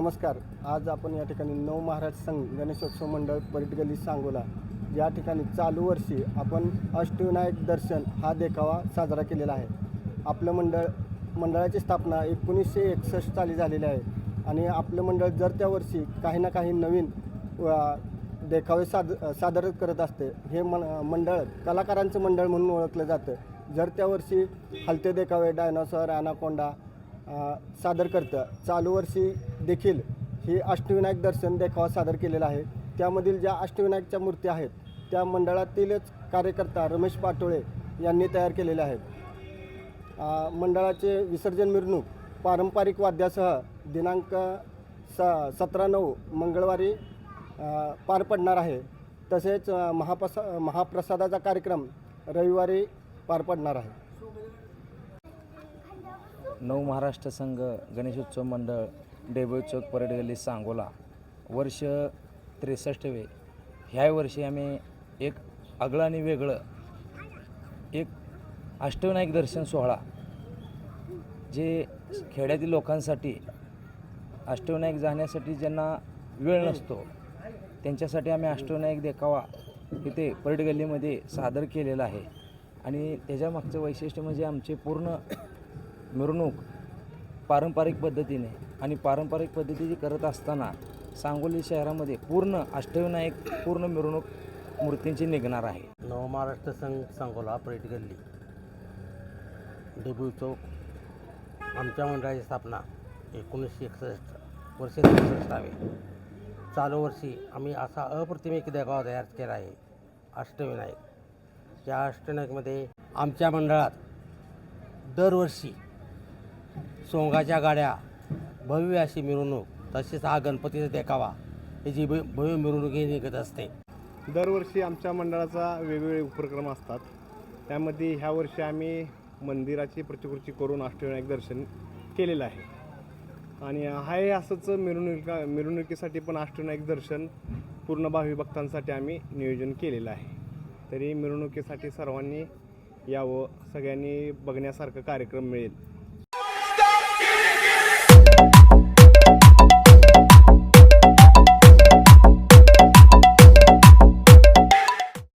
नमस्कार. आज आपण या ठिकाणी नव महाराज संघ गणेशोत्सव मंडळ परीट सांगोला या ठिकाणी चालू वर्षी आपण अष्टविनायक दर्शन हा देखावा साजरा केलेला आहे. आपलं मंडळ मंडळाची स्थापना एकोणीसशे एकसष्ट साली झालेली आहे आणि आपलं मंडळ जर त्या वर्षी काही ना काही नवीन देखावे साद सादर करत असते हे मन मंडळ कलाकारांचं मंडळ म्हणून ओळखलं जातं. जर त्या वर्षी हलते देखावे डायनॉसॉर ॲनाकोंडा सादर करतं. चालू वर्षी देखील हे अष्टविनायक दर्शन देखावा सादर केलेला आहे. त्यामधील ज्या अष्टविनायकच्या मूर्ती आहेत त्या मंडळातीलच कार्यकर्ता रमेश पाटोळे यांनी तयार केलेल्या आहेत. मंडळाचे विसर्जन मिरवणूक पारंपरिक वाद्यासह दिनांक स सतरा नऊ मंगळवारी पार पडणार आहे. तसेच महाप्रसा महाप्रसादाचा कार्यक्रम रविवारी पार पडणार आहे. नऊ महाराष्ट्र संघ गणेशोत्सव मंडळ डेबोई चौक परेड गल्ली सांगोला. वर्ष त्रेसष्टवे. ह्या वर्षी आम्ही एक आगळं आणि वेगळं एक अष्टविनायक दर्शन सोहळा जे खेड्यातील लोकांसाठी अष्टविनायक जाण्यासाठी ज्यांना वेळ नसतो त्यांच्यासाठी आम्ही अष्टविनायक देखावा इथे परेड गल्लीमध्ये सादर केलेला आहे. आणि त्याच्या मागचं वैशिष्ट्य म्हणजे आमचे पूर्ण मिरवणूक पारंपरिक पद्धतीने आणि पारंपरिक पद्धतीने करत असताना सांगोली शहरामध्ये पूर्ण अष्टविनायक पूर्ण मिरवणूक मूर्तींची निघणार आहे. नव महाराष्ट्र संघ सांगोला परेड गल्ली. डेब्यू चौक. आमच्या मंडळाची स्थापना एकोणीसशे एकसष्ट वर्षे त्रेसष्टावे चालू वर्षी आम्ही असा अप्रतिम एक देखावा तयार केला आहे अष्टविनायक. या अष्टविनायकमध्ये आमच्या मंडळात दरवर्षी सोंगाच्या गाड्या भव्य अशी मिरवणूक तसेच हा गणपतीचा देखावा याची भ भव्य मिरवणूक ही निघत असते. दरवर्षी आमच्या मंडळाचा वेगवेगळे उपक्रम असतात. त्यामध्ये ह्या वर्षी आम्ही मंदिराची प्रतिकृती करून अष्टविनायक दर्शन केलेलं आहे. आणि हाय असंच मिरवणुका मिरवणुकीसाठी पण अष्टविनायक दर्शन पूर्ण भावी भक्तांसाठी आम्ही नियोजन केलेलं आहे. तरी मिरवणुकीसाठी सर्वांनी यावं सगळ्यांनी बघण्यासारखं कार्यक्रम मिळेल.